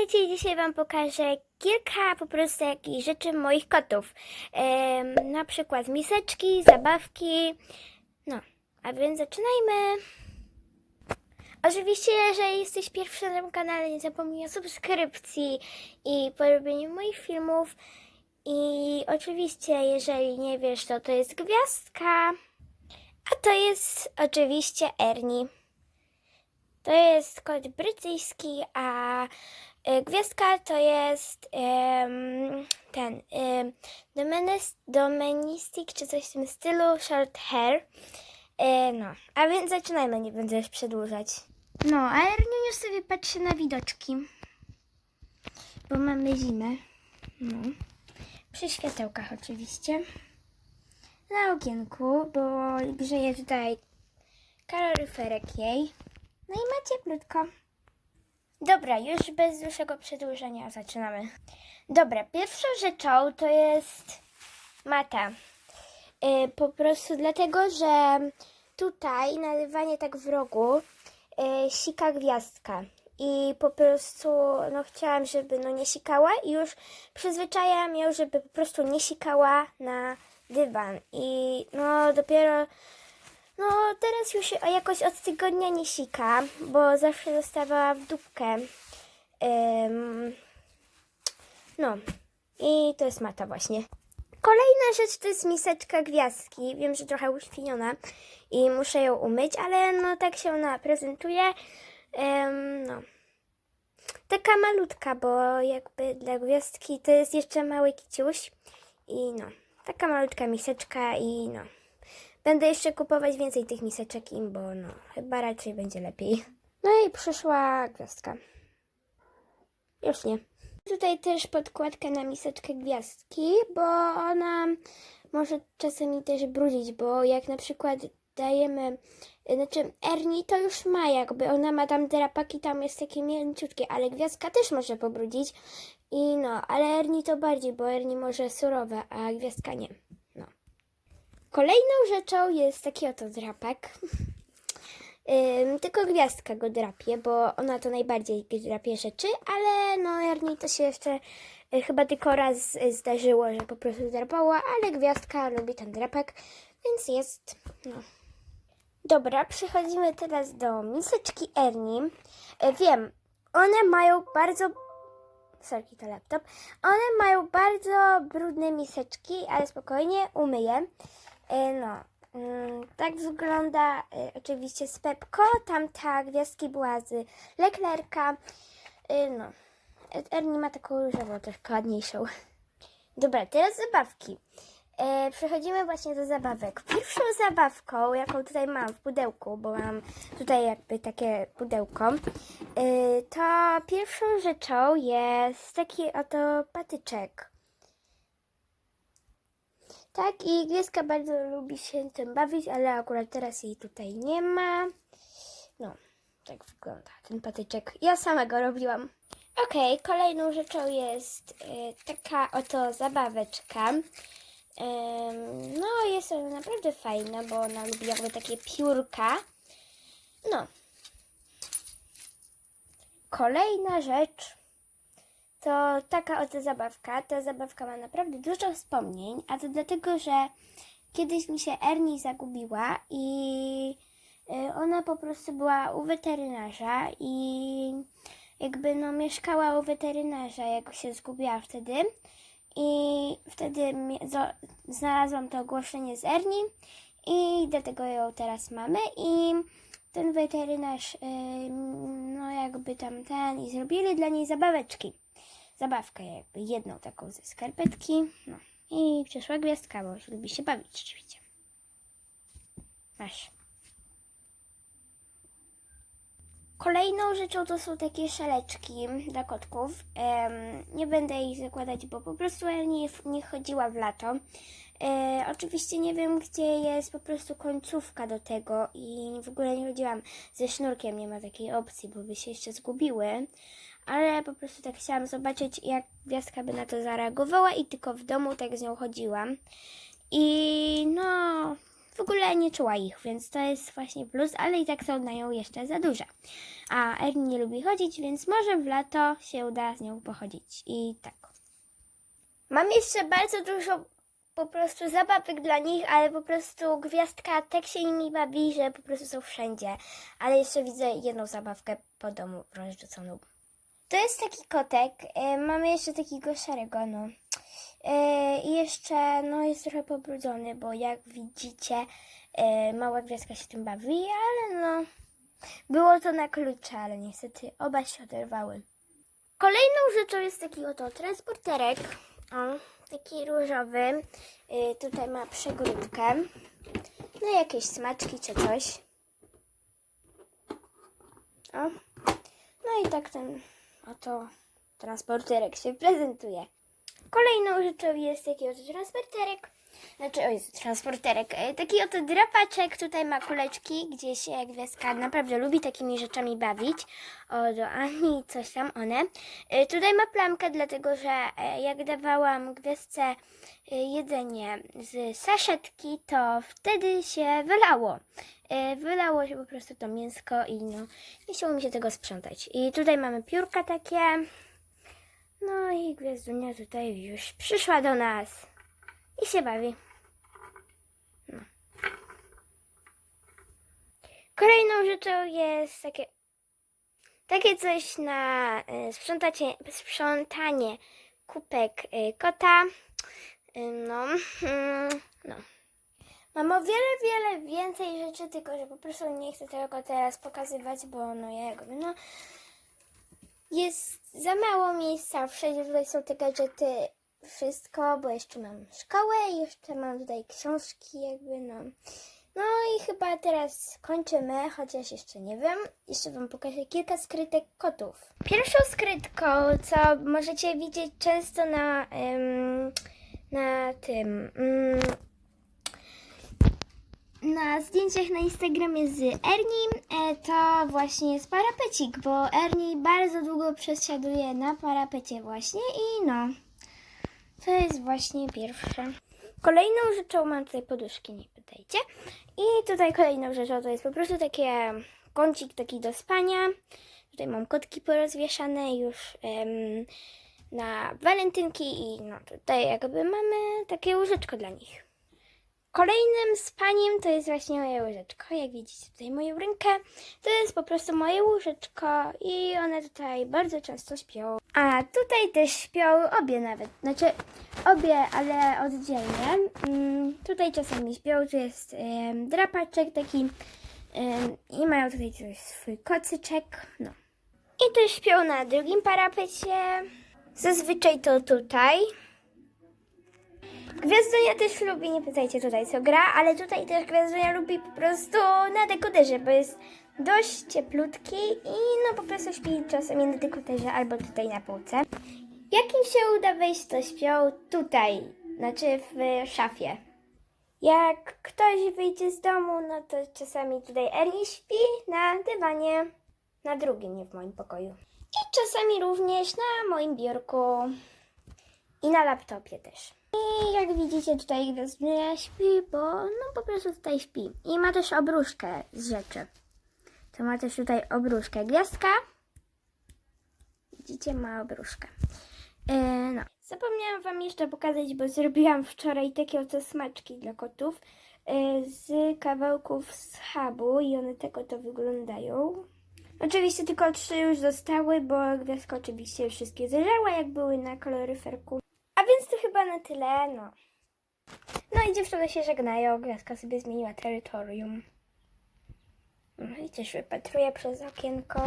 Witajcie, dzisiaj Wam pokażę kilka po prostu jakichś rzeczy moich kotów. Na przykład miseczki, zabawki. No, a więc zaczynajmy. Oczywiście, jeżeli jesteś pierwszy na tym kanale, nie zapomnij o subskrypcji i polubieniu moich filmów. I oczywiście, jeżeli nie wiesz, to to jest gwiazdka, a to jest oczywiście Ernie. To jest kot brytyjski, a gwiazdka to jest em, ten um, czy coś w tym stylu, short hair. E, no, a więc zaczynajmy, nie będę już przedłużać. No, a Erniuniu sobie patrzy na widoczki, bo mamy zimę. No, przy światełkach oczywiście. Na okienku, bo grzeje tutaj kaloryferek jej. No i ma cieplutko. Dobra, już bez dłuższego przedłużenia zaczynamy. Dobra, pierwszą rzeczą to jest mata. Yy, po prostu dlatego, że tutaj na dywanie tak w rogu yy, sika gwiazdka. I po prostu no chciałam, żeby no nie sikała i już przyzwyczajam ją, żeby po prostu nie sikała na dywan. I no dopiero no, teraz już jakoś od tygodnia nie sika, bo zawsze dostawała w dupkę. No, i to jest mata właśnie. Kolejna rzecz to jest miseczka gwiazdki. Wiem, że trochę uśpiniona i muszę ją umyć, ale no tak się ona prezentuje. Ym, no. Taka malutka, bo jakby dla gwiazdki to jest jeszcze mały kiciuś. I no, taka malutka miseczka i no. Będę jeszcze kupować więcej tych miseczek im, bo no, chyba raczej będzie lepiej. No i przyszła gwiazdka. Już nie. Tutaj też podkładka na miseczkę gwiazdki, bo ona może czasami też brudzić, bo jak na przykład dajemy, znaczy Erni to już ma jakby, ona ma tam drapaki, tam jest takie mięciutkie, ale gwiazdka też może pobrudzić i no, ale Erni to bardziej, bo Erni może surowe, a gwiazdka nie. Kolejną rzeczą jest taki oto drapek. Tylko gwiazdka go drapie, bo ona to najbardziej drapie rzeczy, ale no Ernie to się jeszcze y, chyba tylko raz zdarzyło, że po prostu drapała, ale gwiazdka lubi ten drapek, więc jest, no. Dobra, przechodzimy teraz do miseczki Ernie. Y, wiem, one mają bardzo Sorki, to laptop. One mają bardzo brudne miseczki, ale spokojnie umyję. E, No, mm, tak wygląda e, oczywiście z Pepko. Tamta gwiazdki była z. E, No, Ernie ma taką różową, troszkę ładniejszą. Dobra, teraz zabawki. E, przechodzimy właśnie do zabawek. Pierwszą zabawką, jaką tutaj mam w pudełku, bo mam tutaj jakby takie pudełko, e, to pierwszą rzeczą jest taki oto patyczek. Tak, i Gwiazdka bardzo lubi się tym bawić, ale akurat teraz jej tutaj nie ma. No, tak wygląda ten patyczek. Ja sama go robiłam. Okej, kolejną rzeczą jest e, taka oto zabaweczka. Em, no, jest ona naprawdę fajna, bo ona lubi jakby takie piórka. No. Kolejna rzecz to taka oto zabawka. Ta zabawka ma naprawdę dużo wspomnień, a to dlatego, że kiedyś mi się Ernie zagubiła i y, ona po prostu była u weterynarza i jakby no mieszkała u weterynarza, jak się zgubiła wtedy. I wtedy znalazłam to ogłoszenie z Ernie i dlatego ją teraz mamy i ten weterynarz, y, no jakby tam ten i zrobili dla niej zabaweczki. Zabawkę jakby jedną taką ze skarpetki, no i przyszła gwiazdka, bo lubi się bawić rzeczywiście. Masz. Kolejną rzeczą to są takie szaleczki dla kotków. Nie będę ich zakładać, bo po prostu ja nie, nie chodziła w lato. E, oczywiście nie wiem, gdzie jest po prostu końcówka do tego i w ogóle nie chodziłam ze sznurkiem, nie ma takiej opcji, bo by się jeszcze zgubiły. Ale po prostu tak chciałam zobaczyć, jak gwiazdka by na to zareagowała i tylko w domu tak z nią chodziłam. I no, w ogóle nie czuła ich, więc to jest właśnie plus, ale i tak są na nią jeszcze za duże. A Ernie nie lubi chodzić, więc może w lato się uda z nią pochodzić. I tak. Mam jeszcze bardzo dużo po prostu zabawek dla nich, ale po prostu gwiazdka tak się nimi bawi, że po prostu są wszędzie. Ale jeszcze widzę jedną zabawkę po domu rozrzuconą. To jest taki kotek. E, mamy jeszcze takiego szarego, no. E, I jeszcze, no, jest trochę pobrudzony, bo jak widzicie, e, mała gwiazdka się tym bawi, ale no, było to na klucze, ale niestety oba się oderwały. Kolejną rzeczą jest taki oto transporterek. O, taki różowy. Tutaj ma przegródkę. No jakieś smaczki czy coś. O. No i tak ten oto transporterek się prezentuje. Kolejną rzeczą jest taki oto transporterek. Znaczy, o jest transporterek. E, Taki oto drapaczek, tutaj ma kuleczki, gdzie się gwiazdka naprawdę lubi takimi rzeczami bawić. O, do Ani, coś tam one. E, Tutaj ma plamkę, dlatego że e, jak dawałam gwiazdce jedzenie z saszetki, to wtedy się wylało. E, Wylało się po prostu to mięsko i no, nie chciało mi się tego sprzątać. I tutaj mamy piórka takie. No i gwiazdunia tutaj już przyszła do nas i się bawi. No. Kolejną rzeczą jest takie, takie coś na e, sprzątacie, sprzątanie kubek e, kota. No, mm, no. Mam o wiele, wiele więcej rzeczy, tylko że po prostu nie chcę tego teraz pokazywać, bo no jakby no jest za mało miejsca. Wszędzie tutaj są te gadżety, wszystko, bo jeszcze mam szkołę i jeszcze mam tutaj książki, jakby no. No i chyba teraz kończymy, chociaż jeszcze nie wiem. Jeszcze Wam pokażę kilka skrytek kotów. Pierwszą skrytką, co możecie widzieć często na, em, na tym. mm, na zdjęciach na Instagramie z Ernie e, to właśnie jest parapecik, bo Ernie bardzo długo przesiaduje na parapecie właśnie i no, to jest właśnie pierwsze. Kolejną rzeczą mam tutaj poduszki, nie pytajcie. I tutaj kolejną rzeczą to jest po prostu takie kącik taki do spania. Tutaj mam kotki porozwieszane już em, na walentynki i no tutaj jakby mamy takie łóżeczko dla nich. Kolejnym spaniem to jest właśnie moje łóżeczko. Jak widzicie tutaj moją rękę, to jest po prostu moje łóżeczko i one tutaj bardzo często śpią. A tutaj też śpią obie nawet, znaczy obie, ale oddzielnie. Mm, tutaj czasami śpią, tu jest drapaczek taki i mają tutaj swój kocyczek, no. I tu śpią na drugim parapecie. Zazwyczaj to tutaj. Gwiazdonia też lubi, nie pytajcie tutaj co gra, ale tutaj też Gwiazdonia lubi po prostu na dekoderze, bo jest dość cieplutki i no po prostu śpi czasami na dekoderze albo tutaj na półce. Jak im się uda wejść, to śpią tutaj, znaczy w szafie. Jak ktoś wyjdzie z domu, no to czasami tutaj Ernie śpi na dywanie, na drugim, nie w moim pokoju. I czasami również na moim biurku i na laptopie też. I jak widzicie tutaj Gwiazdunia śpi, bo no po prostu tutaj śpi. I ma też obruszkę z rzeczy. To ma też tutaj obruszkę. Gwiazdka. Widzicie, ma obruszkę. Yy, no. Zapomniałam Wam jeszcze pokazać, bo zrobiłam wczoraj takie oto smaczki dla kotów yy, z kawałków schabu i one tak oto wyglądają. Oczywiście tylko trzy już zostały, bo gwiazdka oczywiście wszystkie zeżarła, jak były na kaloryferku. A więc to chyba na tyle, no. No i dziewczyny się żegnają, gwiazdka sobie zmieniła terytorium. No i też wypatruje przez okienko.